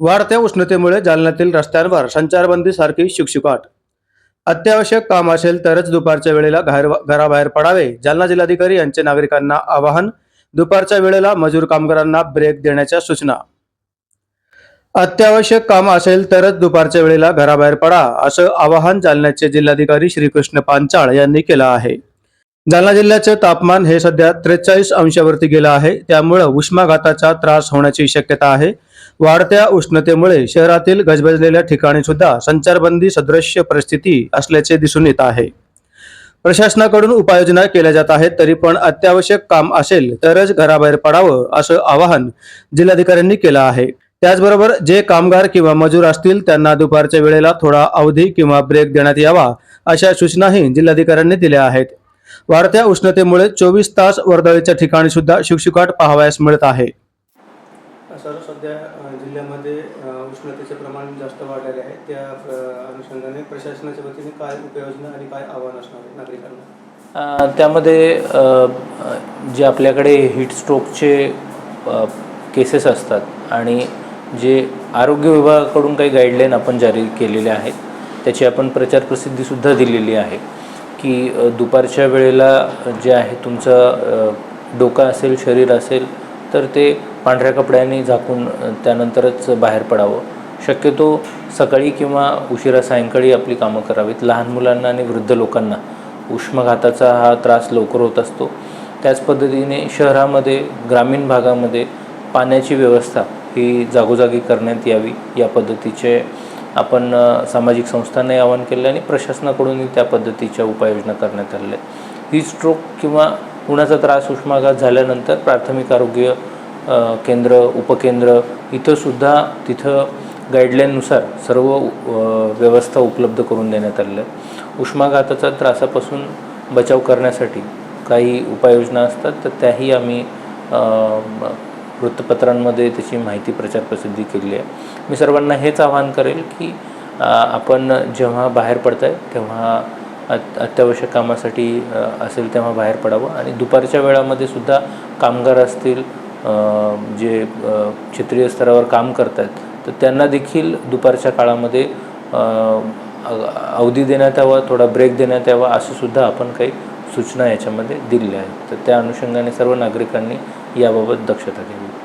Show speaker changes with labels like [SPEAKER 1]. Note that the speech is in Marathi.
[SPEAKER 1] वाढत्या उष्णतेमुळे जालन्यातील रस्त्यांवर संचारबंदी सारखी शुकशुकाट. अत्यावश्यक काम असेल तरच दुपारच्या वेळेला घराबाहेर पडावे. जालना जिल्हाधिकारी यांचे नागरिकांना आवाहन दुपारच्या वेळेला मजूर कामगारांना ब्रेक देण्याच्या सूचना. अत्यावश्यक काम असेल तरच दुपारच्या वेळेला घराबाहेर पडा असं आवाहन जालन्याचे जिल्हाधिकारी श्रीकृष्ण पांचाळ यांनी केलं आहे. जालना जिल्ह्याचे तापमान हे सध्या त्रेचाळीस अंशावरती गेलं आहे. त्यामुळं उष्माघाताचा त्रास होण्याची शक्यता आहे. वाढत्या उष्णतेमुळे शहरातील गजबजलेल्या ठिकाणी सुद्धा संचारबंदी सदृश्य परिस्थिती असल्याचे दिसून येत आहे. प्रशासनाकडून उपाययोजना केल्या जात आहेत. तरी पण अत्यावश्यक काम असेल तरच घराबाहेर पडावं असं आवाहन जिल्हाधिकाऱ्यांनी केलं आहे. त्याचबरोबर जे कामगार किंवा मजूर असतील त्यांना दुपारच्या वेळेला थोडा अवधी किंवा ब्रेक देण्यात यावा अशा सूचनाही जिल्हाधिकाऱ्यांनी दिल्या आहेत. वाढत्या उष्णतेमुळे चोवीस तास वर्दळीच्या ठिकाणी सुद्धा शुकशुकाट पाहावयास मिळत आहे. सर सध्या जिल्ह्यामध्ये उष्णतेचे प्रमाण जास्त वाढलेले आहे. त्या अनुषंगाने प्रशासनाच्या वतीने काय उपाययोजना आणि काय आव्हान असणार आहे नागरिकांना?
[SPEAKER 2] त्यामध्ये जे आपल्याकडे हीट स्ट्रोकचे केसेस असतात आणि जे आरोग्य विभागाकडून काही गाईडलाईन आपण जारी केलेल्या आहेत त्याची आपण प्रचार प्रसिद्धीसुद्धा दिलेली आहे. की दुपारच्या वेळेला जे आहे तुमचं डोकं असेल शरीर असेल तर ते पांढऱ्या कपड्यांनी झाकून त्यानंतरच बाहेर पडावं. शक्यतो सकाळी किंवा उशिरा सायंकाळी आपली कामं करावीत. लहान मुलांना आणि वृद्ध लोकांना उष्माघाताचा हा त्रास लवकर होत असतो. त्याच पद्धतीने शहरामध्ये ग्रामीण भागामध्ये पाण्याची व्यवस्था ही जागोजागी करण्यात यावी या पद्धतीचे आपण सामाजिक संस्थांनाही आवाहन केलं आणि प्रशासनाकडूनही त्या पद्धतीच्या उपाययोजना करण्यात आलेल्या ही स्ट्रोक किंवा उन्हाचा त्रास उष्माघात झाल्यानंतर प्राथमिक आरोग्य केंद्र उपकेंद्र इथंसुद्धा तिथं गाईडलाईननुसार सर्व व्यवस्था उपलब्ध करून देण्यात आलेल्या उष्माघाताचा त्रासापासून बचाव करण्यासाठी काही उपाययोजना असतात तर त्याही आम्ही वृत्तपत्रांमध्ये त्याची माहिती प्रचार प्रसिद्धी केली आहे मी सर्वांना हेच आवाहन करेल की आपण जेव्हा बाहेर पडताय तेव्हा अत अत्यावश्यक कामासाठी असेल तेव्हा बाहेर पडावं आणि दुपारच्या वेळामध्ये सुद्धा कामगार असतील जे क्षेत्रीय स्तरावर काम करत आहेत तर त्यांना देखील दुपारच्या काळामध्ये अवधी देण्यात यावा थोडा ब्रेक देण्यात यावा असं सुद्धा आपण काही सूचना याच्यामध्ये दिलेल्या आहेत. तर त्या अनुषंगाने सर्व नागरिकांनी याबाबत दक्षता घ्यावी.